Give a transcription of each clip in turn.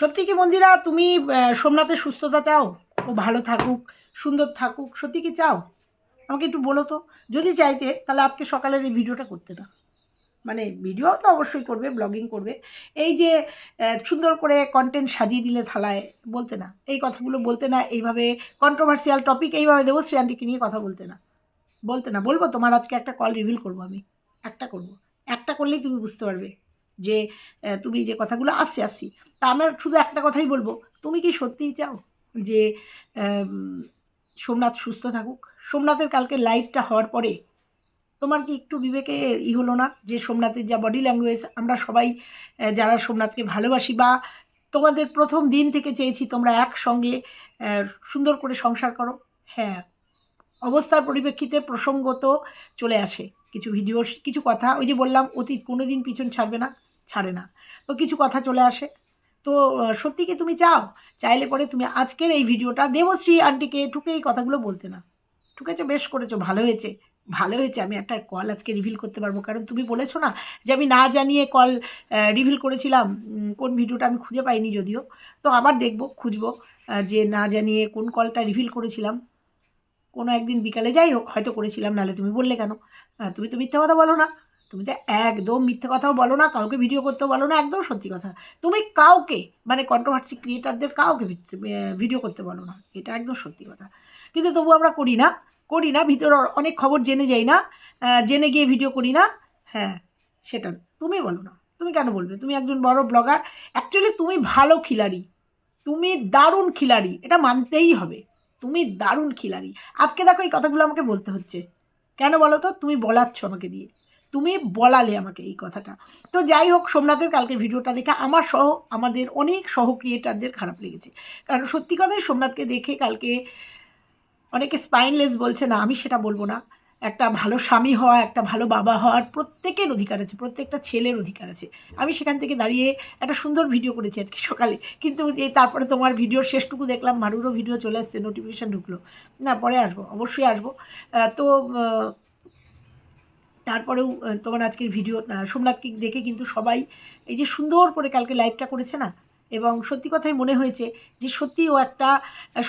সত্যি কি মন্দিরা, তুমি সোমনাথের সুস্থতা চাও? ও ভালো থাকুক, সুন্দর থাকুক, সত্যি কি চাও? আমাকে একটু বলো তো, যদি চাইতে, তাহলে আজকে সকালের এই ভিডিওটা করতে না। মানে ভিডিও তো অবশ্যই করবে ব্লগিং করবে। এই যে সুন্দর করে কন্টেন্ট সাজিয়ে দিলে থালায়, বলতে না। এই কথাগুলো বলতে না, এইভাবে কন্ট্রোভার্সিয়াল টপিক এইভাবে দেবো শ্রী আন্টিকে নিয়ে কথা বলতে না। বলতে না, বলব তোমার আজকে একটা কল রিভিল করব আমি। একটা করব। একটা করলেই তুমি বুঝতে পারবে। যে তুমি যে কথাগুলো, আসছে, আসছি। তা আমার শুধু একটা কথাই বলব, তুমি কি সত্যিই চাও যে সোমনাথ সুস্থ থাকুক? সোমনাথের কালকে লাইভটা হওয়ার পরে তোমার কি একটু বিবেকে ই হলো না যে, সোমনাথের যা বডি ল্যাঙ্গুয়েজ আমরা সবাই যারা সোমনাথকে ভালোবাসি বা তোমাদের প্রথম দিন থেকে চেয়েছি তোমরা একসঙ্গে সুন্দর করে সংসার করো? হ্যাঁ। অবস্থার পরিপ্রেক্ষিতে প্রসঙ্গত চলে আসে। কিছু ভিডিও কিছু কথা, ওই যে বললাম, অতীত কোনো দিন পিছন ছাড়বে না। ছাড়ে না। তো কিছু কথা চলে আসে। তো সত্যি কি তুমি চাও? চাইলে পরে তুমি আজকের এই ভিডিওটা দেবশ্রী আন্টিকে ঠুকে এই কথাগুলো বলতে না। টুকেছো বেশ করেছ। ভালো হয়েছে। ভালো হয়েছে। আমি একটা কল আজকে রিভিল করতে পারব। কারণ তুমি বলেছ না যে আমি না জানিয়ে কল রিভিল করেছিলাম। কোন ভিডিওটা আমি খুঁজে পাইনি যদিও। তো আবার দেখব, খুঁজবো যে না জানিয়ে কোন কলটা রিভিল করেছিলাম। কোনো একদিন বিকালে যাই হোক, হয়তো করেছিলাম। নাহলে তুমি বললে কেন? তুমি তো মিথ্যে কথা বলো না। তুমি তো একদম মিথ্যে কথাও বলো না, কাউকে ভিডিও করতেও বলো না, একদম সত্যি কথা। তুমি কাউকে মানে কন্ট্রোভার্সি ক্রিয়েটারদের কাউকে ভিডিও করতে বলো না, এটা একদম সত্যি কথা। কিন্তু তবু আমরা করি না করি না, ভিতরে অনেক খবর জেনে যাই না জেনে গিয়ে ভিডিও করি না হ্যাঁ সেটা তুমি বলো না, তুমি কেন বলবে? তুমি একজন বড় ব্লগার অ্যাকচুয়ালি তুমি ভালো খিলাড়ি, তুমি দারুণ খিলাড়ি, এটা মানতেই হবে, তুমি দারুণ খিলাড়ি। আজকে দেখো এই কথাগুলো আমাকে বলতে হচ্ছে। কেন বলো তো? তুমি বলাচ্ছ আমাকে দিয়ে। তুমি বলালে আমাকে এই কথাটা। তো যাই হোক, সোমনাথের কালকের ভিডিওটা দেখে আমার সহ, আমাদের অনেক সহ ক্রিয়েটারদের খারাপ লেগেছে। কারণ সত্যি কথাই সোমনাথকে দেখে কালকে অনেকে স্পাইনলেস বলছে, না, আমি সেটা বলব না। একটা ভালো স্বামী হওয়া, একটা ভালো বাবা হওয়ার প্রত্যেকের অধিকার আছে, প্রত্যেকটা ছেলের অধিকার আছে। আমি সেখান থেকে দাঁড়িয়ে একটা সুন্দর ভিডিও করেছি আজকে সকালে। কিন্তু এই তারপরে তোমার ভিডিওর শেষটুকু দেখলাম, মারুরও ভিডিও চলে আসছে নোটিফিকেশান ঢুকলো। না, পরে আসব, অবশ্যই আসব। তো তারপরেও তোমার আজকের ভিডিও সোমনাথকে দেখে কিন্তু সবাই এই যে সুন্দর করে কালকে লাইভটা করেছে না? এবং সত্যি কথাই মনে হয়েছে যে সত্যি ও একটা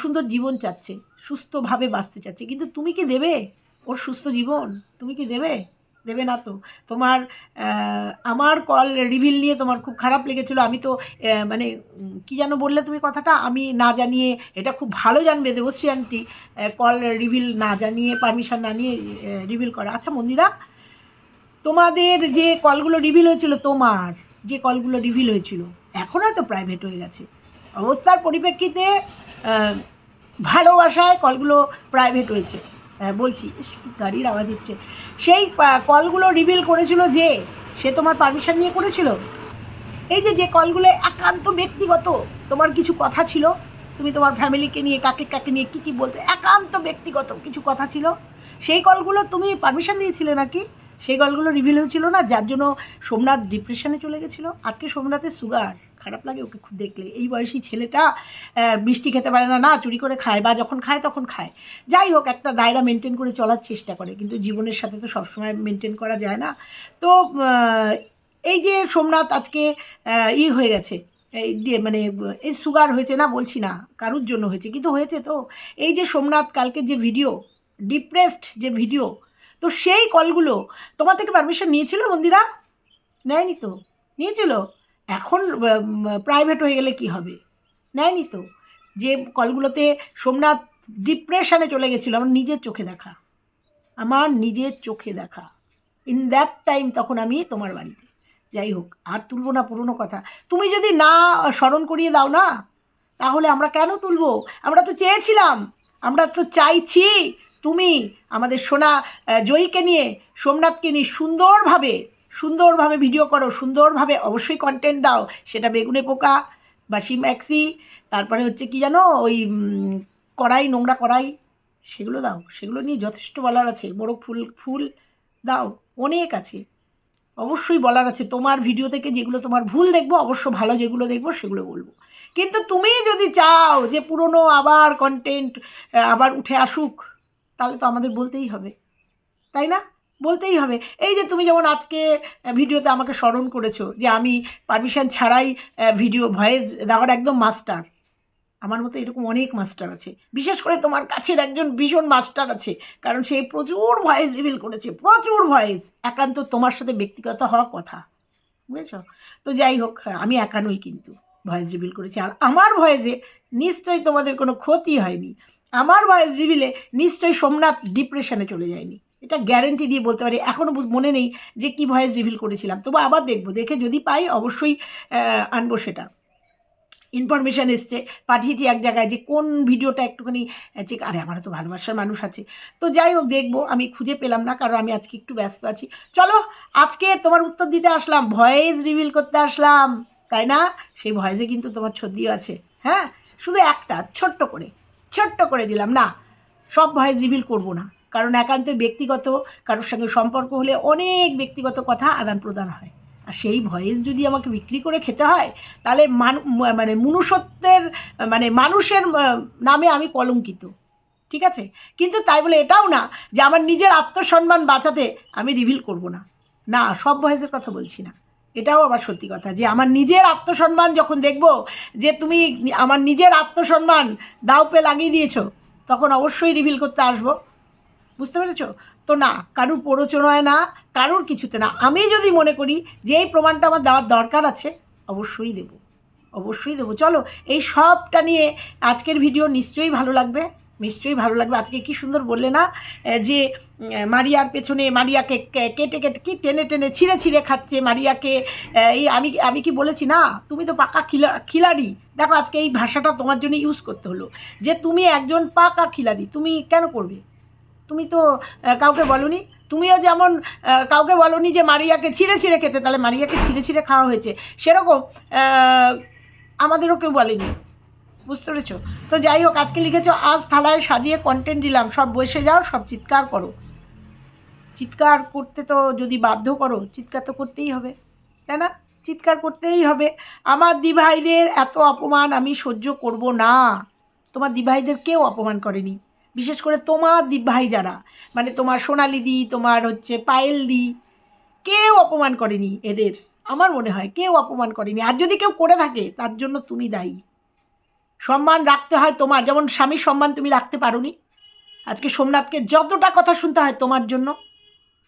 সুন্দর জীবন চাচ্ছে, সুস্থভাবে বাঁচতে চাচ্ছে। কিন্তু তুমি কি দেবে ওর সুস্থ জীবন? তুমি কি দেবে? দেবে না তো। তোমার আমার কল রিভিল নিয়ে তোমার খুব খারাপ লেগেছিলো। আমি তো মানে কি যেন বললে তুমি কথাটা? আমি না জানিয়ে, এটা খুব ভালো জানবে দেবশ্রী আন্টি কল রিভিল না জানিয়ে পারমিশন না নিয়ে রিভিল করা। আচ্ছা মন্দিরা তোমাদের যে কলগুলো রিভিল হয়েছিল, তোমার যে কলগুলো রিভিল হয়েছিল, এখন হয়তো প্রাইভেট হয়ে গেছে। অবস্থার পরিপ্রেক্ষিতে ভালোবাসায় কলগুলো প্রাইভেট হয়েছে। হ্যাঁ বলছি গাড়ির আওয়াজ হচ্ছে? সেই কলগুলো রিভিল করেছিল যে, সে তোমার পারমিশন নিয়ে করেছিল। এই যে যে কলগুলো একান্ত ব্যক্তিগত, তোমার কিছু কথা ছিল? তুমি তোমার ফ্যামিলিকে নিয়ে, কাকে কাকে নিয়ে কী কী বলতে, একান্ত ব্যক্তিগত কিছু কথা ছিল? সেই কলগুলো তুমি পারমিশন দিয়েছিলে নাকি? সেই কলগুলো রিভিল হয়েছিল না? যার জন্য সোমনাথ ডিপ্রেশনে চলে গেছিল। আজকে সোমনাথের সুগার খারাপ লাগে ওকে খুব দেখলে। এই বয়সী ছেলেটা মিষ্টি খেতে পারে না না চুরি করে খায় বা যখন খায় তখন খায়। যাই হোক, একটা দায়রা মেনটেন করে চলার চেষ্টা করে। কিন্তু জীবনের সাথে তো সবসময় মেনটেন করা যায় না। তো এই যে সোমনাথ আজকে ই হয়ে গেছে। এই মানে এই সুগার হয়েছে না বলছি না, কারুর জন্য হয়েছে? কিন্তু হয়েছে তো। এই যে সোমনাথ কালকে যে ভিডিও ডিপ্রেসড যে ভিডিও তো সেই কলগুলো তোমার থেকে পারমিশন নিয়েছিল মন্দিরা নেয়নি তো। নিয়েছিল? এখন প্রাইভেট হয়ে গেলে কি হবে? নেয়নি তো। যে কলগুলোতে সোমনাথ ডিপ্রেশনে চলে গেছিল, আমার নিজের চোখে দেখা। আমার নিজের চোখে দেখা। ইন দ্যাট টাইম তখন আমি তোমার বাড়িতে। যাই হোক, আর তুলবো না পুরনো কথা। তুমি যদি না স্মরণ করিয়ে দাও না, তাহলে আমরা কেন তুলবো? আমরা তো চেয়েছিলাম। আমরা তো চাইছি তুমি আমাদের সোনা জয়ীকে নিয়ে, সোমনাথকে নিয়ে সুন্দরভাবে সুন্দরভাবে ভিডিও করো, সুন্দরভাবে অবশ্যই কন্টেন্ট দাও। সেটা বেগুনে পোকা বা সিম্যাক্সি তারপরে হচ্ছে কি জানো, ওই কড়াই, নোংরা কড়াই, সেগুলো দাও। সেগুলো নিয়ে যথেষ্ট বলার আছে। বড় ফুল ফুল দাও। অনেক আছে। অবশ্যই বলার আছে। তোমার ভিডিও থেকে যেগুলো তোমার ভুল দেখব, অবশ্য ভালো যেগুলো দেখব, সেগুলো বলব। কিন্তু তুমি যদি চাও যে পুরনো আবার কন্টেন্ট আবার উঠে আসুক তাহলে তো আমাদের বলতেই হবে। তাই না? বলতেই হবে। এই যে তুমি যেমন আজকে ভিডিওতে আমাকে স্মরণ করেছ যে আমি পারমিশন ছাড়াই ভিডিও ভয়েস দেওয়ার একদম মাস্টার আমার মতো এরকম অনেক মাস্টার আছে। বিশেষ করে তোমার কাছের একজন ভীষণ মাস্টার আছে। কারণ সে প্রচুর ভয়েস রিভিল করেছে প্রচুর ভয়েস একান্ত তোমার সাথে ব্যক্তিগত হওয়া কথা। বুঝেছ? তো যাই হোক হ্যাঁ, আমি একা নই কিন্তু। ভয়েস রিভিল করেছি। আর আমার ভয়েসে নিশ্চয়ই তোমাদের কোনো ক্ষতি হয়নি। আমার ভয়েস রিভিলে নিশ্চয়ই সোমনাথ ডিপ্রেশনে চলে যায়নি। এটা গ্যারেন্টি দিয়ে বলতে পারি এখনও মনে নেই যে কি ভয়েস রিভিল করেছিলাম। তবু আবার দেখব, দেখে যদি পাই অবশ্যই আনব সেটা। ইনফরমেশান এসছে, পাঠিয়েছি এক জায়গায় যে কোন ভিডিওটা একটুখানি চেক আরে আমার তো ভালোবাসার মানুষ আছে। তো যাই হোক, দেখব, আমি খুঁজে পেলাম না, কারণ আমি আজকে একটু ব্যস্ত আছি। চলো, আজকে তোমার উত্তর দিতে আসলাম ভয়েস রিভিল করতে আসলাম। তাই না? সেই ভয়েসে কিন্তু তোমার ছদ্দিও আছে। হ্যাঁ? শুধু একটা, ছোট্ট করে। ছোট্ট করে দিলাম, না। সব ভয়েস রিভিল করব না, কারণ একান্ত ব্যক্তিগত, কারোর সঙ্গে সম্পর্ক হলে অনেক ব্যক্তিগত কথা আদান প্রদান হয়। আর সেই ভয়েস যদি আমাকে বিক্রি করে খেতে হয়, তাহলে মানে মনুষ্যত্বের মানে মানুষের নামে আমি কলঙ্কিত, ঠিক আছে? কিন্তু তাই বলে এটাও না যে আমার নিজের আত্মসম্মান বাঁচাতে আমি রিভিল করব না। না, সব ভয়েসের কথা বলছি না। এটাও আবার সত্যি কথা যে আমার নিজের আত্মসম্মান যখন দেখব যে তুমি আমার নিজের আত্মসম্মান দাও পে লাগিয়ে দিয়েছ, তখন অবশ্যই রিভিল করতে আসব। বুঝতে পেরেছ? তো না, কারুর প্ররোচনায় না, কারুর কিছুতে না। আমি যদি মনে করি যে এই প্রমাণটা আমার দেওয়ার দরকার আছে, অবশ্যই দেব। অবশ্যই দেবো। চলো, এই সবটা নিয়ে আজকের ভিডিও নিশ্চয়ই ভালো লাগবে। নিশ্চয়ই ভালো লাগবে। আজকে কি সুন্দর বললে না যে মারিয়ার পেছনে মারিয়াকে কেটে কেটে, কি টেনে টেনে, ছিঁড়ে ছিঁড়ে খাচ্ছে মারিয়াকে। এই আমি আমি কি বলেছি না? তুমি তো পাকা খিলা, খিলাড়ি। দেখো আজকে এই ভাষাটা তোমার জন্য ইউজ করতে হলো। যে তুমি একজন পাকা খিলাড়ি, তুমি কেন করবে? তুমি তো কাউকে বলনি? তুমিও যেমন কাউকে বলনি যে মারিয়াকে ছিঁড়ে ছিঁড়ে খেতে, তাহলে মারিয়াকে ছিঁড়ে ছিঁড়ে খাওয়া হয়েছে। সেরকম আমাদেরও কেউ বলেনি। বুঝতে পেরেছ? তো যাই হোক, আজকে লিখেছো, আজ থালায় সাজিয়ে কন্টেন্ট দিলাম, সব বসে যাও, সব চিৎকার করো। চিৎকার করতে তো যদি বাধ্য করো, চিৎকার তো করতেই হবে, তাই না? চিৎকার করতেই হবে। আমার দিভাইদের এত অপমান আমি সহ্য করব না। তোমার দিভাইদের কেউ অপমান করেনি। বিশেষ করে তোমার দিভাই যারা মানে তোমার সোনালি দি, তোমার হচ্ছে পায়েল দি, কেউ অপমান করেনি এদের। আমার মনে হয় কেউ অপমান করেনি। আর যদি কেউ করে থাকে, তার জন্য তুমি দায়ী। সম্মান রাখতে হয় তোমার। যেমন স্বামীর সম্মান তুমি রাখতে পারোনি। আজকে সোমনাথকে যতটা কথা শুনতে হয় তোমার জন্য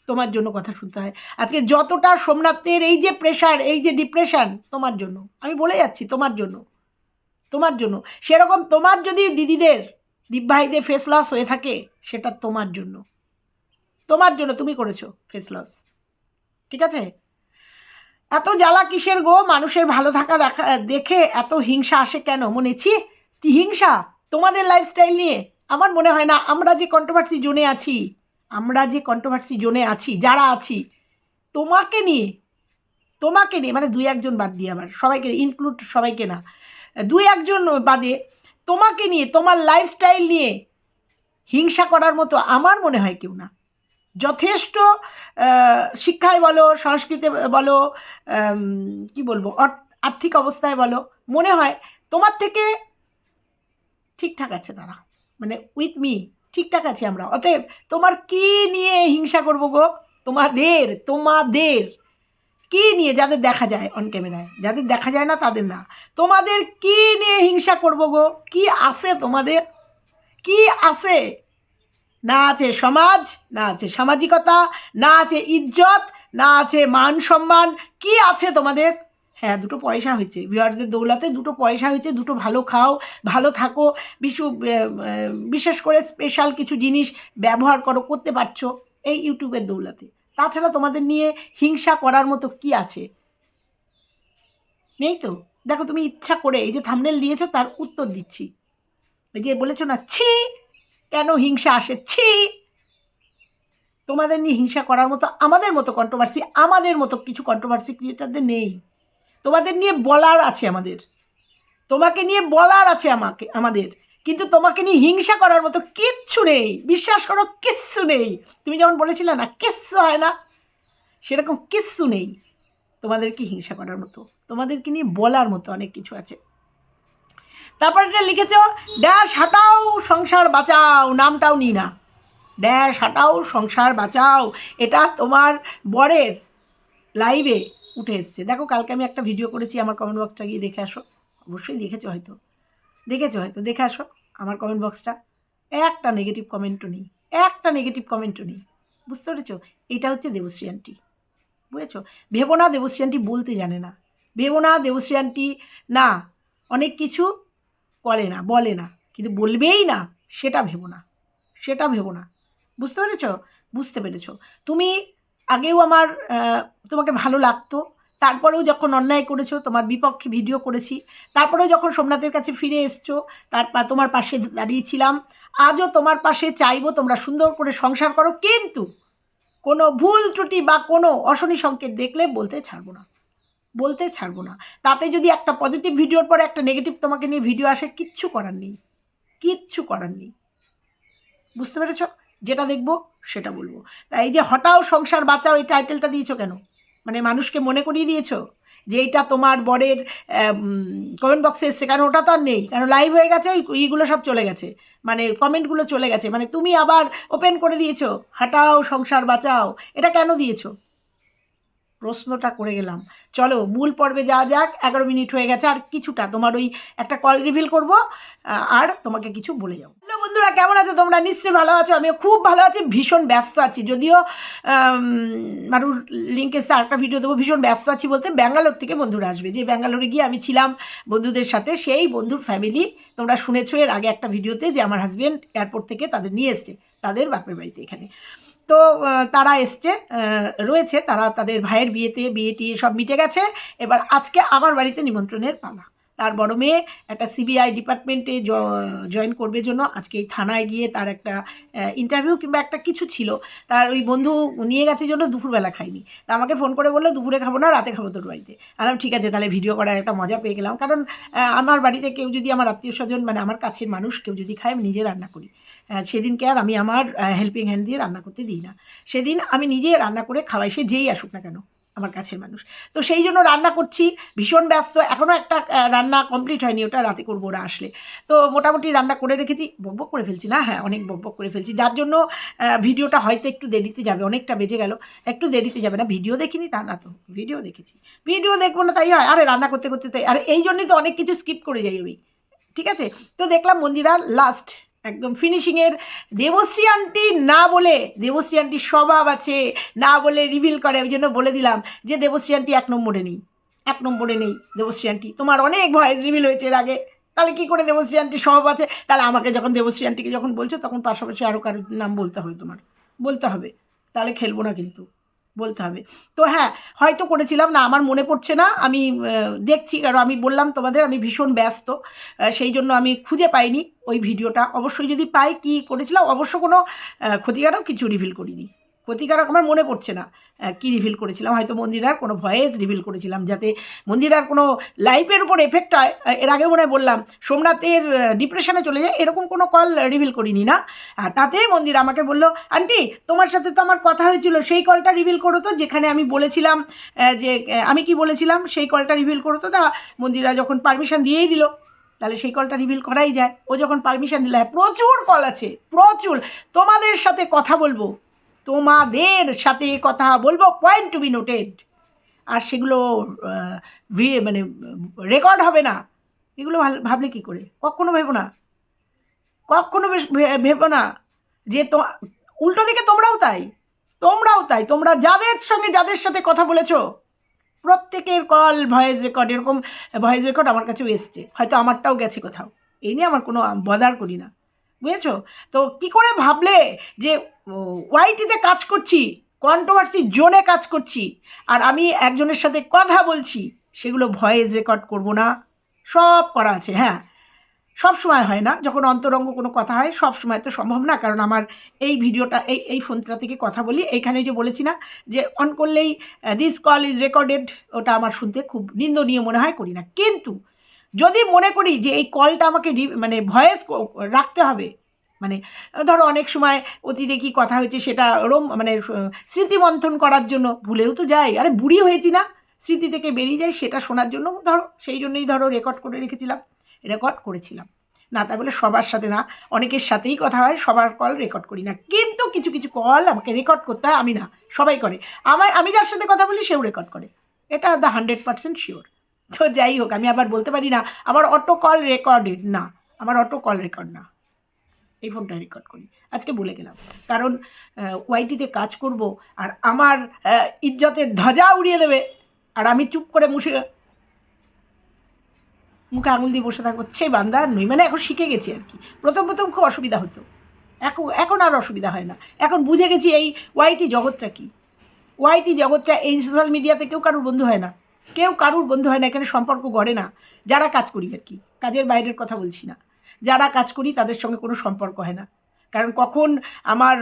তোমার জন্য কথা শুনতে হয়। আজকে যতটা সোমনাথের এই যে প্রেশার এই যে ডিপ্রেশান তোমার জন্য। আমি বলে যাচ্ছি, তোমার জন্য। তোমার জন্য। সেরকম তোমার যদি দিদিদের দিব্যাইদের ফেস লস হয়ে থাকে, সেটা তোমার জন্য। তোমার জন্য তুমি করেছ ফেস লস ঠিক আছে? এত জ্বালা কিসের গো? মানুষের ভালো থাকা দেখা, দেখে এত হিংসা আসে কেন? মনে ছি হিংসা? তোমাদের লাইফস্টাইল নিয়ে। আমার মনে হয় না, আমরা যে কন্ট্রোভার্সি জোনে আছি, আমরা যে কন্ট্রোভার্সি জোনে আছি, যারা আছি, তোমাকে নিয়ে তোমাকে নিয়ে মানে দুই একজন বাদ দিয়ে আবার, সবাইকে ইনক্লুড সবাইকে না, দুই একজন বাদে তোমাকে নিয়ে, তোমার লাইফস্টাইল নিয়ে হিংসা করার মতো আমার মনে হয় কেউ না। যথেষ্ট শিক্ষায় বলো, সংস্কৃতে বলো কি বলব আর্থিক অবস্থায় বলো, মনে হয় তোমার থেকে ঠিকঠাক আছে তারা। মানে উইথ মি ঠিকঠাক আছি আমরা। অতএব তোমার কি নিয়ে হিংসা করব গো? তোমাদের তোমাদের কি নিয়ে? যাদের দেখা যায় অন ক্যামেরায় যাদের দেখা যায় না, তাদের না। তোমাদের কি নিয়ে হিংসা করব গো? কি আছে তোমাদের? কি আছে? না আছে সমাজ, না আছে সামাজিকতা, না আছে ইজ্জত, না আছে মান সম্মান। কি আছে তোমাদের? হ্যাঁ দুটো পয়সা হয়েছে। ভিউয়ার্সদের দৌলাতে দুটো পয়সা হয়েছে, দুটো ভালো খাও, ভালো থাকো। বিশু বিশেষ করে স্পেশাল কিছু জিনিস ব্যবহার করো, করতে পারছ এই ইউটিউবের দৌলাতে। তাছাড়া তোমাদের নিয়ে হিংসা করার মতো কি আছে? নেই তো? দেখো, তুমি ইচ্ছা করে এই যে থামনেল দিয়েছ, তার উত্তর দিচ্ছি। এই যে বলেছ না, ছি কেন হিংসা আসে? ছি! তোমাদের নিয়ে হিংসা করার মতো আমাদের মতো কন্ট্রোভার্সি আমাদের মতো কিছু কন্ট্রোভার্সি ক্রিয়েটারদের নেই। তোমাদের নিয়ে বলার আছে আমাদের। তোমাকে নিয়ে বলার আছে আমাকে, আমাদের। কিন্তু তোমাকে নিয়ে হিংসা করার মতো কিচ্ছু নেই। বিশ্বাস করো, কিচ্ছু নেই। তুমি যেমন বলেছিলে না, কিচ্ছু হয় না। সেরকম কিচ্ছু নেই। তোমাদেরকে হিংসা করার মতো? তোমাদেরকে নিয়ে বলার মতো অনেক কিছু আছে? তারপর এটা লিখেছ, ড্যাশ হাটাও, সংসার বাঁচাও। নামটাও নি না। ড্যাশ হাটাও, সংসার বাঁচাও। এটা তোমার বরের লাইভে উঠে এসছে। দেখো, কালকে আমি একটা ভিডিও করেছি, আমার কমেন্ট বক্সটা গিয়ে দেখে আসো। অবশ্যই দেখেছ হয়তো। দেখেছ হয়তো, দেখে আসো আমার কমেন্ট বক্সটা একটা নেগেটিভ কমেন্টও নেই। একটা নেগেটিভ কমেন্টও নেই। বুঝতে পেরেছ? এটা হচ্ছে দেবশ্রী আন্টি বুঝেছ? ভেবো না দেবশ্রী আন্টি বলতে জানে না। ভেবো না দেবশ্রী আন্টি না। অনেক কিছু করে না, বলে না, কিন্তু বলবেই না, সেটা ভেবো না, সেটা ভেবো না। বুঝতে পেরেছ? বুঝতে পেরেছ। তুমি আগেও আমার তোমাকে ভালো লাগতো, তারপরেও যখন অন্যায় করেছ, তোমার বিপক্ষে ভিডিও করেছি, তারপরেও যখন সোমনাথের কাছে ফিরে এসছো তারপর তোমার পাশে দাঁড়িয়েছিলাম, আজও তোমার পাশে চাইব তোমরা সুন্দর করে সংসার করো, কিন্তু কোনো ভুল ত্রুটি বা কোনো অশনি সংকেত দেখলে বলতে ছাড়বো না। বলতে ছাড়বো না। তাতে যদি একটা পজিটিভ ভিডিওর পরে একটা নেগেটিভ তোমাকে নিয়ে ভিডিও আসে, কিচ্ছু করার নেই। কিচ্ছু করার নেই। বুঝতে পেরেছ? যেটা দেখব, সেটা বলব। তাই এই যে হটাও সংসার বাঁচাও, এই টাইটেলটা দিয়েছ কেন? মানে মানুষকে মনে করিয়ে দিয়েছ যে এইটা তোমার বরের কমেন্ট বক্সে এসছে। কারণ ওটা তো আর নেই। কারণ লাইভ হয়ে গেছে ওই ইগুলো সব চলে গেছে। মানে কমেন্টগুলো চলে গেছে। মানে তুমি আবার ওপেন করে দিয়েছ। হাটাও সংসার বাঁচাও। এটা কেন দিয়েছ? প্রশ্নটা করে গেলাম। চলো, মূল পর্বে যাওয়া যাক, এগারো মিনিট হয়ে গেছে, আর কিছুটা তোমার ওই একটা কল রিভিল করব আর তোমাকে কিছু বলে যাব। হ্যালো বন্ধুরা, কেমন আছো তোমরা? নিশ্চয়ই ভালো আছো, আমিও খুব ভালো আছি, ভীষণ ব্যস্ত আছি। যদিও মারুর লিঙ্কে আরেকটা ভিডিও দেবো, ভীষণ ব্যস্ত আছি বলতে ব্যাঙ্গালোর থেকে বন্ধুরা আসবে। যে ব্যাঙ্গালোরে গিয়ে আমি ছিলাম বন্ধুদের সাথে, সেই বন্ধুর ফ্যামিলি তোমরা শুনেছো এর আগে একটা ভিডিওতে যে আমার হাজব্যান্ড এয়ারপোর্ট থেকে তাদের নিয়ে এসছে, তাদের বাপের বাড়িতে এখানে। তো তারা এসছে রয়েছে, তারা তাদের ভাইয়ের বিয়েতে বিয়ে টিয়ে সব মিটে গেছে। এবার আজকে আমার বাড়িতে নিমন্ত্রণের পালা। তার বড় মেয়ে একটা সিবিআই ডিপার্টমেন্টে জয়েন করবে জন্য। আজকে এই থানায় গিয়ে তার একটা ইন্টারভিউ কিংবা একটা কিছু ছিল। তার ওই বন্ধু নিয়ে গেছে জন্য দুপুরবেলা খাইনি। তা আমাকে ফোন করে বলল, দুপুরে খাব না, রাতে খাব তোর বাড়িতে। আলাম ঠিক আছে, তাহলে ভিডিও করার একটা মজা পেয়ে গেলাম। কারণ আমার বাড়িতে কেউ যদি আমার আত্মীয় স্বজন মানে আমার কাছের মানুষ কেউ যদি খায়, আমি নিজে রান্না করি। সেদিনকে আর আমি আমার হেল্পিং হ্যান্ড দিয়ে রান্না করতে দিই না। সেদিন আমি নিজে রান্না করে খাওয়াই, সে যেই আসুক না কেন। আমার কাছের মানুষ। তো সেই জন্য রান্না করছি, ভীষণ ব্যস্ত এখনও একটা রান্না কমপ্লিট হয়নি, ওটা রাতে করব ওরা আসলে। তো মোটামুটি রান্না করে রেখেছি বকবক করে ফেলছি না হ্যাঁ অনেক বকবক করে ফেলছি। যার জন্য ভিডিওটা হয়তো একটু দেরিতে যাবে, অনেকটা বেজে গেল, একটু দেরিতে যাবে না, ভিডিও দেখিনি, তা না তো, ভিডিও দেখেছি। ভিডিও দেখব না, তাই হয়, আরে রান্না করতে করতে, তাই, আর এই জন্যই তো অনেক কিছু স্কিপ করে যাই আমি, ঠিক আছে? তো দেখলাম মন্দিরা লাস্ট একদম ফিনিশিংয়ের দেবশ্রী আন্টি না বলে দেবশ্রী আন্টির স্বভাব আছে, না বলে রিভিল করে, ওই জন্য বলে দিলাম যে দেবশ্রী আন্টি এক নম্বরে নেই, এক নম্বরে নেই দেবশ্রী আন্টি তোমার অনেক ভয়েস রিভিল হয়েছে এর আগে। তাহলে কী করে দেবশ্রী আন্টির স্বভাব আছে? তাহলে আমাকে যখন দেবশ্রী আন্টিকে যখন বলছো, তখন পাশাপাশি আরও কারোর নাম বলতে হবে তোমার। বলতে হবে। তাহলে খেলব না কিন্তু। বলতে হবে। তো হ্যাঁ হয়তো করেছিলাম, না আমার মনে পড়ছে না, আমি দেখছি, কারণ আমি বললাম তোমাদের, আমি ভীষণ ব্যস্ত সেই জন্য আমি খুঁজে পাইনি ওই ভিডিওটা। অবশ্যই যদি পাই কি করেছিলাম, অবশ্য কোনো ক্ষতিকারক কিছু রিভিল করিনি। ক্ষতিকারক আমার মনে পড়ছে না। কি রিভিল করেছিলাম? হয়তো মন্দিরার কোনো ভয়েস রিভিল করেছিলাম যাতে মন্দিরার কোনো লাইফের উপর এফেক্ট হয়। এর আগে মনে বললাম, সোমনাথের ডিপ্রেশনে চলে যায়, এরকম কোনো কল রিভিল করিনি না। তাতে মন্দির আমাকে বলল আন্টি তোমার সাথে তো আমার কথা হয়েছিল, সেই কলটা রিভিল করো তো, যেখানে আমি বলেছিলাম যে আমি কি বলেছিলাম, সেই কলটা রিভিল করো তো, তা মন্দিরা যখন পারমিশন দিয়েই দিল, তাহলে সেই কলটা রিভিল করাই যায়। ও যখন পারমিশন দিল হ্যাঁ প্রচুর কল আছে, প্রচুর। তোমাদের সাথে কথা বলব। তোমাদের সাথে কথা বলব পয়েন্ট টু বি নোটেড আর সেগুলো মানে রেকর্ড হবে না। এগুলো ভাবলে কি করে? কখনো ভেবো না। কখনো ভেবো না যে তো, উল্টো দিকে তোমরাও তাই। তোমরাও তাই। তোমরা যাদের সঙ্গে যাদের সাথে কথা বলেছ, প্রত্যেকের কল ভয়েস রেকর্ড এরকম ভয়েস রেকর্ড আমার কাছেও এসছে। হয়তো আমারটাও গেছে কোথাও। এই নিয়ে আমার কোনো বদার করি না। বুঝেছ? তো কি করে ভাবলে যে ওয়াইটিতে কাজ করছি কন্ট্রোভার্সি জোনে কাজ করছি, আর আমি একজনের সাথে কথা বলছি, সেগুলো ভয়েস রেকর্ড করব না, সব করা আছে হ্যাঁ। সব সময় হয় না, যখন অন্তরঙ্গ কোনো কথা হয়, সব সময় তো সম্ভব না, কারণ আমার এই ভিডিওটা, এই এই ফোনটা থেকে কথা বলি। এইখানে যে বলেছি না, যে অন করলেই দিস কল ইজ রেকর্ডেড ওটা আমার শুনতে খুব নিন্দনীয় মনে হয়, করি না। কিন্তু যদি মনে করি যে এই কলটা আমাকে মানে ভয়েস রাখতে হবে মানে ধরো অনেক সময় অতীতে কি কথা হয়েছে সেটা রোম মানে স্মৃতিমন্থন করার জন্য ভুলেও তো যাই। আরে, বুড়ি হয়েছি না? স্মৃতি থেকে বেরিয়ে যায় সেটা শোনার জন্য ধরো, সেই জন্যই ধরো রেকর্ড করে রেখেছিলাম রেকর্ড করেছিলাম। না তাই বলে সবার সাথে না, অনেকের সাথেই কথা হয়, সবার কল রেকর্ড করি না। কিন্তু কিছু কিছু কল আমাকে রেকর্ড করতে হয়, আমি না, সবাই করে। আমার আমি যার সাথে কথা বলি, সেও রেকর্ড করে। এটা দ্য হান্ড্রেড পার্সেন্ট শিওর তো যাই হোক, আমি আবার বলতে পারি না, আমার অটো কল রেকর্ডেড না, আমার অটো কল রেকর্ড না। এই ফোনটা রেকর্ড করি। আজকে বলে গেলাম। কারণ ওয়াইটিতে কাজ করব আর আমার ইজ্জতের ধ্বজা উড়িয়ে দেবে আর আমি চুপ করে মুছে মুখে আঙুল দিয়ে বসে থাকব। সেই বান্দা নই। মানে এখন শিখে গেছি আর কি। প্রথম প্রথম খুব অসুবিধা হতো। এখন এখন আর অসুবিধা হয় না। এখন বুঝে গেছি এই ওয়াইটি জগৎটা কি। ওয়াইটি জগৎটা এই সোশ্যাল মিডিয়াতে কেউ কারুর বন্ধু হয় না। কেউ কারুর বন্ধু হয় না। এখানে সম্পর্ক গড়ে না। যারা কাজ করি আর কি। কাজের বাইরের কথা বলছি না। যারা কাজ করি তাদের সঙ্গে কোনো সম্পর্ক হয় না। কারণ কখন আমার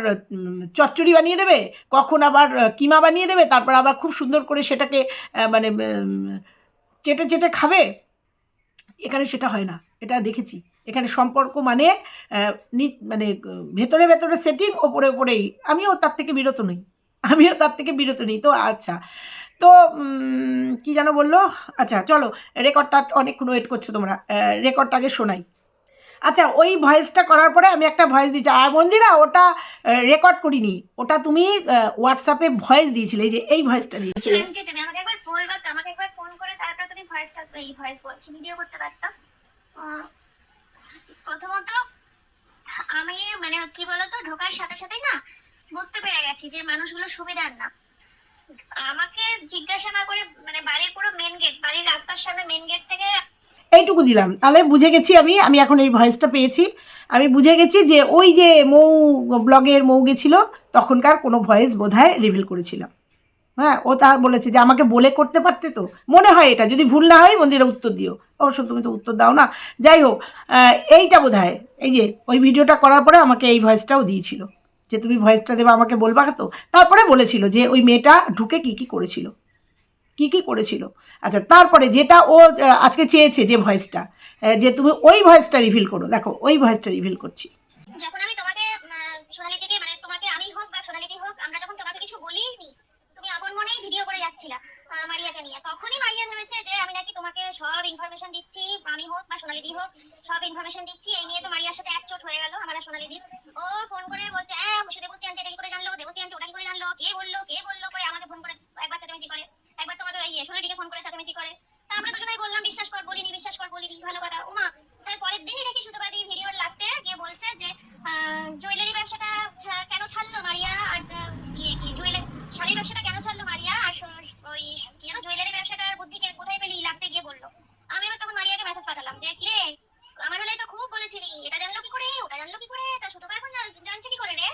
চচ্চড়ি বানিয়ে দেবে, কখন আবার কিমা বানিয়ে দেবে, তারপর আবার খুব সুন্দর করে সেটাকে মানে চেটে চেটে খাবে, এখানে সেটা হয় না। এটা দেখেছি। এখানে সম্পর্ক মানে মানে ভেতরে ভেতরে সেটিং ওপরে ওপরেই। আমিও তার থেকে বিরত নই। আমিও তার থেকে বিরত নেই। তো আচ্ছা। তো কি যেন বলল? আচ্ছা চলো রেকর্ডটা অনেকক্ষণ ওয়েট করছ তোমরা। রেকর্ডটাকে শোনাই। আচ্ছা ওই ভয়েসটা করার পরে আমি একটা ভয়েস দিচ্ছি। আর মন্দিরা, ওটা রেকর্ড করিনি। ওটা তুমি হোয়াটসঅ্যাপে ভয়েস দিয়েছিলে যে, এই ভয়েসটা দিয়েছিলে। আমাকে একবার তো আমাকে একবার ফোন করে তারপর তুমি ভয়েসটা, এই ভয়েস বলছি ভিডিও করতে পারতাম। প্রথমত, আমি মানে কি বলতো, ঢোকার সাথে সাথেই না, বুঝতে পেরে গেছি যে মানুষগুলো সুবিধার না। আমাকে জিজ্ঞাসা না করে মানে বাড়ির পুরো মেন গেট বাড়ির রাস্তার সামনে মেন গেট থেকে এইটুকু দিলাম। তাহলে বুঝে গেছি আমি আমি এখন এই ভয়েসটা পেয়েছি। আমি বুঝে গেছি যে ওই যে মৌ ব্লগের মৌ গেছিল তখনকার কোনো ভয়েস বোধহয় রিভিল করেছিলাম। হ্যাঁ ও তা বলেছে যে আমাকে বলে করতে পারতে তো? মনে হয় এটা। যদি ভুল না হয় মন্দিরে উত্তর দিও। অবশ্য তুমি তো উত্তর দাও না। যাই হোক এইটা বোধ হয় এই যে, ওই ভিডিওটা করার পরে আমাকে এই ভয়েসটাও দিয়েছিল। যে তুমি ভয়েসটা দেবে, আমাকে বলবা তো? তারপরে বলেছিল যে ওই মেয়েটা ঢুকে কি কি করেছিল। কি কি করেছিল? আচ্ছা তারপরে যেটা ও আজকে চেয়েছে যে ভয়েসটা যে তুমি ওই ভয়েসটা রিভিল করো। দেখো, ওই ভয়েসটা রিভিল করছি। যখন আমি তোমাকে সোনালী থেকে মানে তোমাকে আমি হোক বা সোনালীকে হোক, আমরা যখন তোমাকে কিছু বলিনি, তুমি আপন মনেই ভিডিও করে যাচ্ছিলা মারিয়াকে নিয়ে। তখনই মারিয়া ভেবেছে যে আমি নাকি তোমাকে সব ইনফরমেশন দিচ্ছি, আমি হোক বা সোনালী দি হোক, সব ইনফরমেশন দিচ্ছি। এই নিয়ে তো মারিয়ার সাথে এক চোট হয়ে গেল আমার সোনালী দির ও ফোন করে বলছে হ্যাঁ দেবসী আন্টি এটা করে জানলো? দেবসী আন্টি ওটা করে জানলো? কে বলল? কে বলল? করে আমাকে ফোন করে একবার চেঁচামেচি করে একবার তোমাকে ইয়ে সোনালীকে ফোন করে চেঁচামেচি করে তা আমরা দুজনেই বললাম, বিশ্বাস কর বলিনি, বিশ্বাস কর বলিনি, ভালো কথা। উমা তার পরের দিনই দেখি সুতোবাদী ভিডিওর লাস্টে গিয়ে বলছে যে জুয়েলারি ব্যবসাটা ছা- কেন ছাড়লো মারিয়া আর আহ, ইয়ে কি জুয়েলারি শাড়ির ব্যবসাটা কেন ছাড়লো মারিয়া আর সো- ওই কি যেন জুয়েলারি ব্যবসাটার বুদ্ধি কে কোথায় পেলি লাস্টে গিয়ে বলল আমি এবার তখন মারিয়াকে মেসেজ পাঠালাম যে কিরে আমার হলে তো খুব বলেছিলি এটা জানলো কি করে ওটা জানলো কি করে তা সুতপা এখন জান- জানছে কি করে রে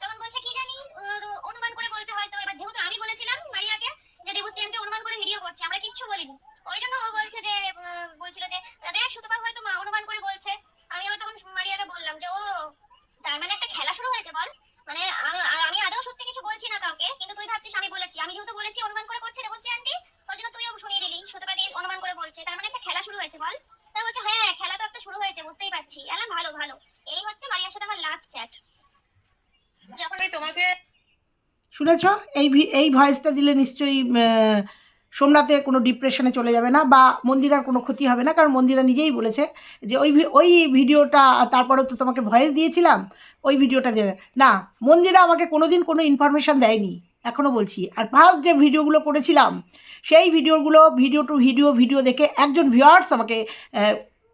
তখন বলছে কি জানি আহ, অনুমান করে বলছে হয়তো এবার যেহেতু আমি বলেছিলাম মারিয়াকে যে দেবশ্রী আন্টি অনুমান করে ভিডিও করছে আমরা কিচ্ছু বলিনি ওই জন্য ও বলছে যে উম, বলছিল যে দেখ সুতপা হয়তো মা অনুমান করে বলছে আমি আবার তখন মারিয়াকে বললাম যে ও তার মানে একটা খেলা শুরু হয়েছে বল মানে আমি আমি আদৌ সত্যি কিছু বলছি না কাউকে কিন্তু তুই ভাবছিস আমি বলেছি আমি যেহেতু বলেছি অনুমান করে করছে দেবশ্রী আন্টি ওই জন্য তুইও শুনিয়ে দিলি সুতপাদি অনুমান করে বলছে তার মানে একটা খেলা শুরু হয়েছে বল তাই বলছে হ্যাঁ খেলা তো একটা শুরু হয়েছে বুঝতেই পারছি এলাম ভালো ভালো এই হচ্ছে মারিয়ার সাথে আমার লাস্ট চ্যাট যখন আমি তোমাকে শুনেছ? এই এই ভয়েসটা দিলে নিশ্চয়ই সোমনাথে কোনো ডিপ্রেশনে চলে যাবে না বা মন্দিরার কোনো ক্ষতি হবে না। কারণ মন্দিরা নিজেই বলেছে যে ওই ওই ভিডিওটা তারপরে তো তোমাকে ভয়েস দিয়েছিলাম, ওই ভিডিওটা দেবে না, মন্দিরা আমাকে কোনো দিন কোনো ইনফরমেশান দেয়নি এখনও বলছি। আর ফার্স্ট যে ভিডিওগুলো করেছিলাম, সেই ভিডিওগুলো ভিডিও টু ভিডিও ভিডিও দেখে একজন ভিউয়ার্স আমাকে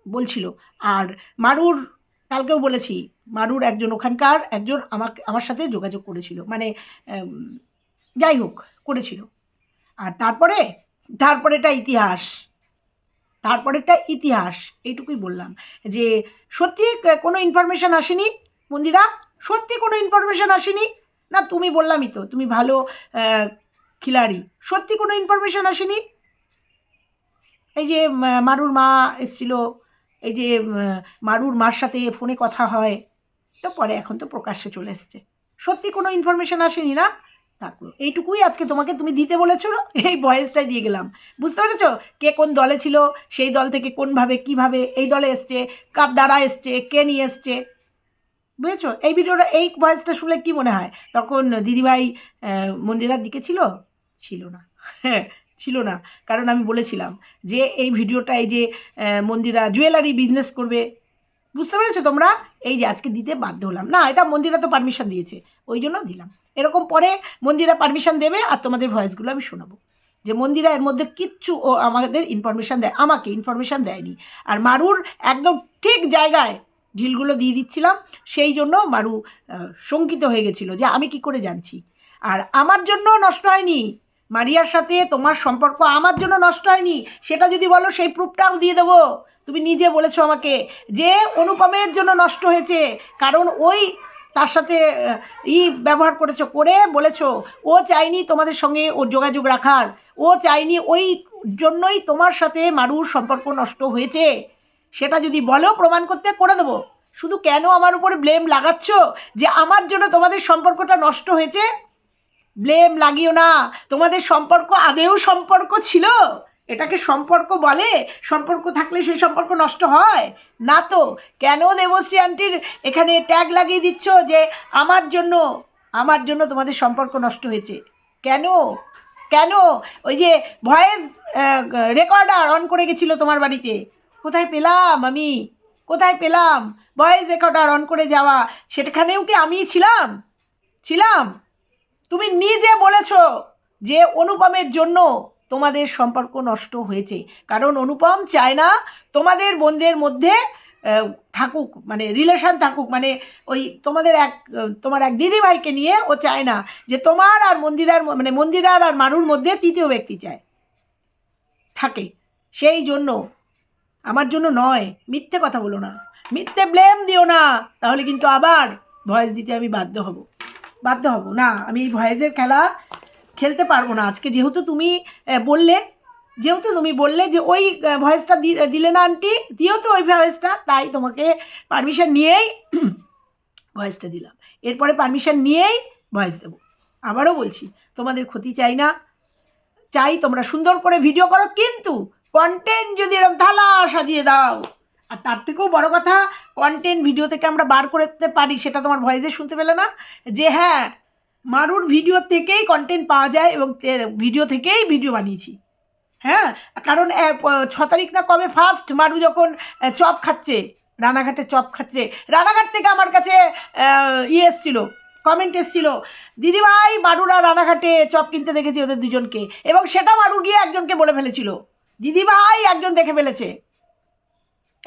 বলছিল। আর মারুর কালকেও বলেছি মারুর একজন ওখানকার, একজন আমাকে, আমার সাথে যোগাযোগ করেছিল। মানে যাই হোক, করেছিল। আর তারপরে তারপরেটা ইতিহাস। তারপরেটা ইতিহাস, এইটুকুই বললাম। যে, সত্যি কোনো ইনফরমেশান আসেনি? মন্দিরা, সত্যি কোনো ইনফরমেশান আসেনি? না, তুমি বললামই তো, তুমি ভালো খিলাড়ি। সত্যি কোনো ইনফরমেশান আসেনি? এই যে মারুর মা এসছিল, এই যে মারুর মার সাথে ফোনে কথা হয়। তো পরে এখন তো প্রকাশ্যে চলে এসছে। সত্যি কোনো ইনফরমেশান আসেনি না? থাকল। এইটুকুই আজকে তোমাকে তুমি দিতে বলেছ, এই ভয়েসটাই দিয়ে গেলাম। বুঝতে পেরেছ? কে কোন দলে ছিল, সেই দল থেকে কোনভাবে, কীভাবে এই দলে এসছে, কার দ্বারা এসছে, কে নিয়ে এসছে? বুঝেছ? এই ভিডিওটা, এই ভয়েসটা শুনলে কি মনে হয়? তখন দিদিভাই মন্দিরার দিকে ছিল? ছিল না। হ্যাঁ ছিল না। কারণ আমি বলেছিলাম যে এই ভিডিওটা এই যে মন্দিরা জুয়েলারি বিজনেস করবে বুঝতে পেরেছ তোমরা? এই যে আজকে দিতে বাধ্য হলাম। না, এটা মন্দিরা তো পারমিশন দিয়েছে, ওই জন্য দিলাম। এরকম পরে মন্দিরা পারমিশন দেবে আর তোমাদের ভয়েসগুলো আমি শোনাবো। যে মন্দিরা এর মধ্যে কিচ্ছু ও আমাদের ইনফরমেশান দেয়, আমাকে ইনফরমেশান দেয়নি। আর মারুর একদম ঠিক জায়গায় ঢিলগুলো দিয়ে দিচ্ছিলাম, সেই জন্য মারু শঙ্কিত হয়ে গেছিল যে আমি কি করে জানছি? আর আমার জন্য নষ্ট হয়নি। মারিয়ার সাথে তোমার সম্পর্ক আমার জন্য নষ্ট হয়নি। সেটা যদি বলো, সেই প্রুফটাও দিয়ে দেবো। তুমি নিজে বলেছ আমাকে যে অনুপমের জন্য নষ্ট হয়েছে। কারণ ওই তার সাথে ই ব্যবহার করেছ, করে বলেছ, ও চাইনি তোমাদের সঙ্গে ওর যোগাযোগ রাখার। ও চাইনি ওই জন্যই তোমার সাথে মারুর সম্পর্ক নষ্ট হয়েছে। সেটা যদি বলো, প্রমাণ করতে করে দেবো। শুধু কেন আমার উপরে ব্লেম লাগাচ্ছ? যে আমার জন্য তোমাদের সম্পর্কটা নষ্ট হয়েছে? ব্লেম লাগিও না। তোমাদের সম্পর্ক আদেও সম্পর্ক ছিল। এটাকে সম্পর্ক বলে? সম্পর্ক থাকলে সেই সম্পর্ক নষ্ট হয়? না তো। কেন দেবশ্রী আন্টির এখানে ট্যাগ লাগিয়ে দিচ্ছ যে আমার জন্য আমার জন্য তোমাদের সম্পর্ক নষ্ট হয়েছে? কেন? কেন? ওই যে ভয়েস রেকর্ডার অন করে গেছিল তোমার বাড়িতে। কোথায় পেলাম আমি? কোথায় পেলাম? ভয়েস রেকর্ডার অন করে যাওয়া, সেখানেও কি আমি ছিলাম? ছিলাম? তুমি নিজে বলেছ যে অনুপমের জন্য তোমাদের সম্পর্ক নষ্ট হয়েছে। কারণ অনুপম চায় না তোমাদের বোনদের মধ্যে থাকুক মানে রিলেশন থাকুক মানে ওই তোমাদের এক, তোমার এক দিদিভাইকে নিয়ে ও চায় না যে তোমার আর মন্দিরার মানে মন্দিরার আর মারুর মধ্যে তৃতীয় ব্যক্তি চায়। থাকে। সেই জন্য, আমার জন্য নয়। মিথ্যে কথা বলো না। মিথ্যে ব্লেম দিও না। তাহলে কিন্তু আবার ভয়েস দিতে আমি বাধ্য হব। বাধ্য হব। না, আমি এই ভয়েসের খেলা খেলতে পারব না আজকে। যেহেতু তুমি বললে, যেহেতু তুমি বললে যে ওই ভয়েসটা দিলে না আন্টি দিও তো ওই ভয়েসটা তাই তোমাকে পারমিশন নিয়েই ভয়েসটা দিলাম। এরপরে পারমিশন নিয়েই ভয়েস দেবো। আবারও বলছি, তোমাদের ক্ষতি চাই না। চাই তোমরা সুন্দর করে ভিডিও করো, কিন্তু কন্টেন্ট যদি এরকম থালা সাজিয়ে দাও, আর তার থেকেও বড় কথা কন্টেন্ট ভিডিও থেকে আমরা বার করতে পারি, সেটা তোমার ভয়েসে শুনতে পেলে না। যে হ্যাঁ মারুর ভিডিও থেকেই কন্টেন্ট পাওয়া যায় এবং ভিডিও থেকেই ভিডিও বানিয়েছি। হ্যাঁ? কারণ ছ তারিখ না কবে ফার্স্ট মারু যখন চপ খাচ্ছে, রানাঘাটে চপ খাচ্ছে, রানাঘাট থেকে আমার কাছে ইয়ে এসছিল কমেন্ট এসছিল, দিদিভাই, মারুরা রানাঘাটে চপ কিনতে দেখেছি ওদের দুজনকে। এবং সেটা মারু গিয়ে একজনকে বলে ফেলেছিল, দিদিভাই একজন দেখে ফেলেছে।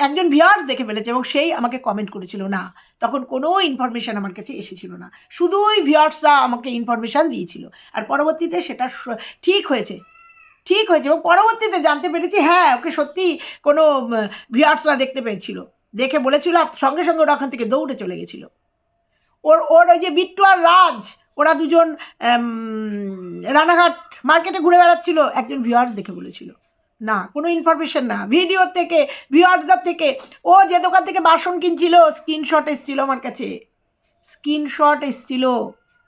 একজন ভিউয়ার্স দেখে ফেলেছে এবং সেই আমাকে কমেন্ট করেছিল, না। তখন কোনো ইনফরমেশান আমার কাছে এসেছিল না। শুধুই ভিউয়ার্সরা আমাকে ইনফরমেশান দিয়েছিল। আর পরবর্তীতে সেটা ঠিক হয়েছে। ঠিক হয়েছে এবং পরবর্তীতে জানতে পেরেছি হ্যাঁ ওকে সত্যি কোনো ভিউয়ার্সরা দেখতে পেয়েছিল। দেখে বলেছিল, সঙ্গে সঙ্গে ওরা ওখান থেকে দৌড়ে চলে গেছিল। ওর ওর ওই যে বিট্টু আর রাজ, ওরা দুজন রানাঘাট মার্কেটে ঘুরে বেড়াচ্ছিল। একজন ভিউয়ার্স দেখে বলেছিল। না, কোনো ইনফরমেশন না। ভিডিও থেকে ভিউয়ার্সদের থেকে, ও যে দোকান থেকে বাসন কিনছিল স্ক্রিনশট এসেছিল আমার কাছে। স্ক্রিনশট এসেছিল।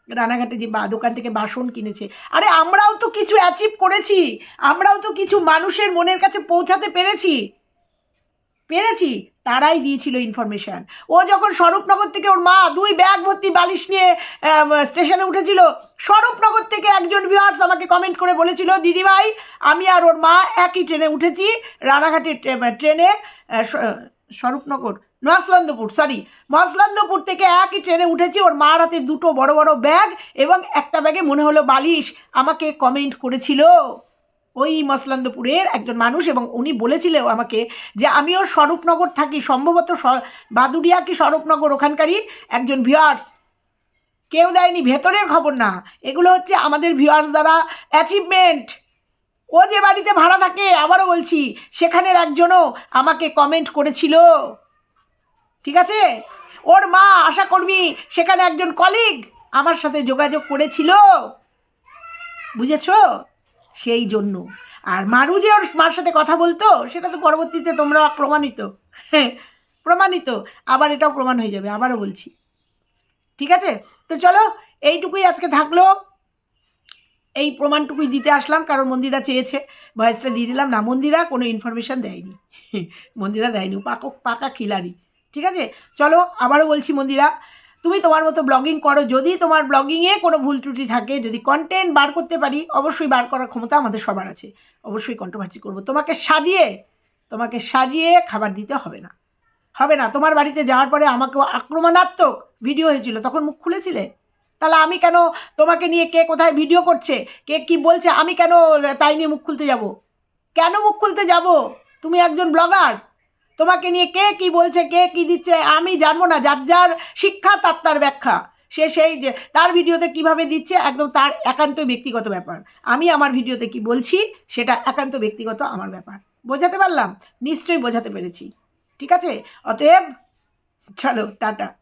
রানাঘাটে যে বা দোকান থেকে বাসন কিনেছে। আরে আমরাও তো কিছু অ্যাচিভ করেছি। আমরাও তো কিছু মানুষের মনের কাছে পৌঁছাতে পেরেছি। পেরেছি, তারাই দিয়েছিল ইনফরমেশান ও যখন স্বরূপনগর থেকে ওর মা দুই ব্যাগ ভর্তি বালিশ নিয়ে স্টেশনে উঠেছিল, স্বরূপনগর থেকে একজন ভিউয়ার্স আমাকে কমেন্ট করে বলেছিল, দিদিভাই, আমি আর ওর মা একই ট্রেনে উঠেছি, রানাঘাটের ট্রেনে স্বরূপনগর মহাসলন্দপুর সরি মহাসলন্দপুর থেকে একই ট্রেনে উঠেছি, ওর মার হাতে দুটো বড় বড় ব্যাগ এবং একটা ব্যাগে মনে হলো বালিশ, আমাকে কমেন্ট করেছিল। ওই মসলন্দপুরের একজন মানুষ এবং উনি বলেছিল আমাকে যে আমিও স্বরূপনগর থাকি, সম্ভবত বাদুড়িয়া কি স্বরূপনগর ওখানকারই একজন ভিউয়ার্স কেউ দেয়নি, ভেতরের খবর না। এগুলো হচ্ছে আমাদের ভিউয়ার্স দ্বারা অ্যাচিভমেন্ট ও যে বাড়িতে ভাড়া থাকে, আবারও বলছি, সেখানের একজনও আমাকে কমেন্ট করেছিল। ঠিক আছে? ওর মা, আশা কর্মী, সেখানে একজন কলিগ আমার সাথে যোগাযোগ করেছিল। বুঝেছ? সেই জন্য। আর মারু যে ওর মার সাথে কথা বলতো, সেটা তো পরবর্তীতে তোমরা প্রমাণিত। হ্যাঁ প্রমাণিত। আবার এটাও প্রমাণ হয়ে যাবে, আবারও বলছি। ঠিক আছে? তো চলো, এইটুকুই আজকে থাকল। এই প্রমাণটুকুই দিতে আসলাম, কারণ মন্দিরা চেয়েছে। ভয়েসটা দিয়ে দিলাম। না, মন্দিরা কোনো ইনফরমেশান দেয়নি। মন্দিরা দেয়নি, ও পাকা খিলাড়ি। ঠিক আছে? চলো, আবারও বলছি মন্দিরা। তুমি তোমার মতো ব্লগিং করো। যদি তোমার ব্লগিংয়ে কোনো ভুল ত্রুটি থাকে, যদি কন্টেন্ট বার করতে পারি, অবশ্যই বার করার ক্ষমতা আমাদের সবার আছে। অবশ্যই কন্ট্রোভার্সি করব। তোমাকে সাজিয়ে তোমাকে সাজিয়ে খাবার দিতে হবে না। হবে না। তোমার বাড়িতে যাওয়ার পরে আমাকে আক্রমণাত্মক ভিডিও হয়েছিল। তখন মুখ খুলেছিলে? তাহলে আমি কেন তোমাকে নিয়ে কে কোথায় ভিডিও করছে? কে কি বলছে? আমি কেন তাই নিয়ে মুখ খুলতে যাব? কেন মুখ খুলতে যাব? তুমি একজন ব্লগার তোমাকে নিয়ে কে কি বলছে, কে কি দিচ্ছে, আমি জানব না। যার যার শিক্ষা, তার তার ব্যাখ্যা। সে সেই যে, তার ভিডিওতে কীভাবে দিচ্ছে, একদম তার একান্ত ব্যক্তিগত ব্যাপার। আমি আমার ভিডিওতে কি বলছি, সেটা একান্ত ব্যক্তিগত আমার ব্যাপার। বোঝাতে পারলাম? নিশ্চয়ই বোঝাতে পেরেছি। ঠিক আছে? অতএব, চলো, টাটা।